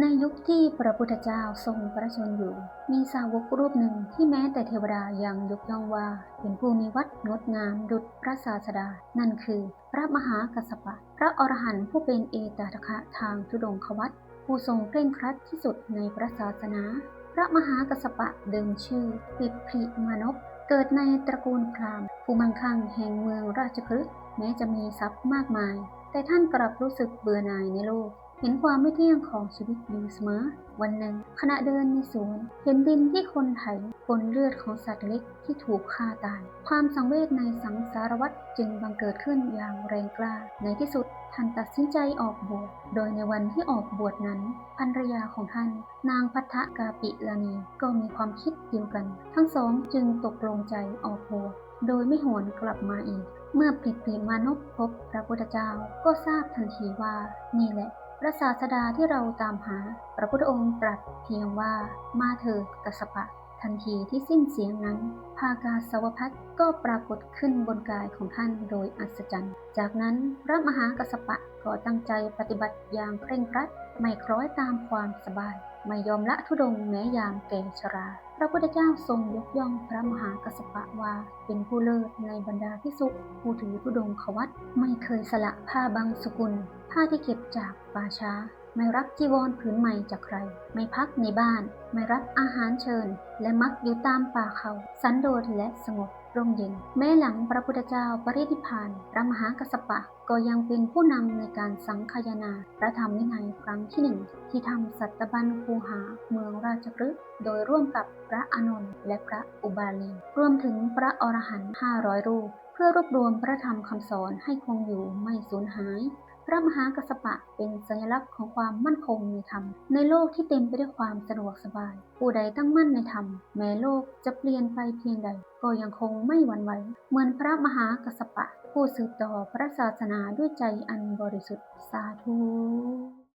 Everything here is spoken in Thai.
ในยุคที่พระพุทธเจ้าทรงประชนอยู่ มีสาวกรูปหนึ่งที่แม้แต่เทวดายังยกย่องว่า เป็นผู้มีวัดงดงามดุจพระศาสดา นั่นคือ พระมหากัสสปะ พระอรหันต์ผู้เป็นเอตตะคะทางทุดงควัตผู้ทรงเคร่งครัดที่สุดในพระศาสนา พระมหากัสสปะเดิมชื่อปิดพิมานพเกิดในตระกูลพราหมณ์ผู้มั่งคั่งแห่งเมืองราชคฤห์แม้จะมีทรัพย์มากมาย แต่ท่านกลับรู้สึกเบื่อหน่ายในโลก เห็นความไม่เที่ยงของชีวิตอยู่เสมอ วันหนึ่ง ขณะเดินในสวน เห็นดินที่คนไถปนเลือดของสัตว์เล็กที่ถูกฆ่าตาย ความสังเวชในสังสารวัฏจึงบังเกิดขึ้นอย่างแรงกล้า ในที่สุดท่านตัดสินใจออกบวช โดยในวันที่ออกบวชนั้น ภรรยาของท่าน นางพัทธกาปิลานีก็มีความคิดเดียวกัน ทั้งสองจึงตกลงใจออกบวช โดยไม่หวนกลับมาอีก เมื่อปิดปีมานพพบพระพุทธเจ้าก็ทราบทันทีว่านี่แหละ พระศาสดาที่เราตามหา พระพุทธองค์ตรัสเพียงว่ามาเถิดกัสสปะ ทันทีที่สิ้นเสียงนั้น ภากาสาวพัทก็ปรากฏขึ้นบนกายของท่านโดยอัศจรรย์ จากนั้นพระมหากัสสปะก็ตั้งใจปฏิบัติอย่างเคร่งครัด ไม่คล้อยตามความสบาย ไม่ยอมละทุดงแม้ยามแก่ชรา พระพุทธเจ้าทรงยกย่องพระมหากัสสปะว่า เป็นผู้เลิศในบรรดาพิสุผู้ถือทุดงควัตไม่เคยสละผ้าบางสกุล ผ้าที่เก็บจากป่าช้า ไม่รับจีวรผืนใหม่จากใคร ไม่พักในบ้าน ไม่รับอาหารเชิญ และมักอยู่ตามป่าเขา สันโดษและสงบร่มเย็นแม้หลังพระพุทธเจ้าปรินิพานพระมหากัสสปะก็ยังเป็นผู้นำในการสังคายนาพระธรรมวินัยครั้งที่หนึ่งที่ทำสัตบัญคูหาเมืองราชคฤห์โดยร่วมกับพระอานนท์และพระอุบาลีรวมถึงพระอรหันต์500 รูป เพื่อรวบรวมพระธรรมคำสอนให้คงอยู่ไม่สูญหาย พระมหากัสสปะเป็นสัญลักษณ์ของความมั่นคงในธรรม ในโลกที่เต็มไปด้วยความสะดวกสบาย ผู้ใดตั้งมั่นในธรรม แม้โลกจะเปลี่ยนไปเพียงใด ก็ยังคงไม่หวั่นไหว เหมือนพระมหากัสสปะ ผู้สืบต่อพระศาสนาด้วยใจอันบริสุทธิ์สาธุ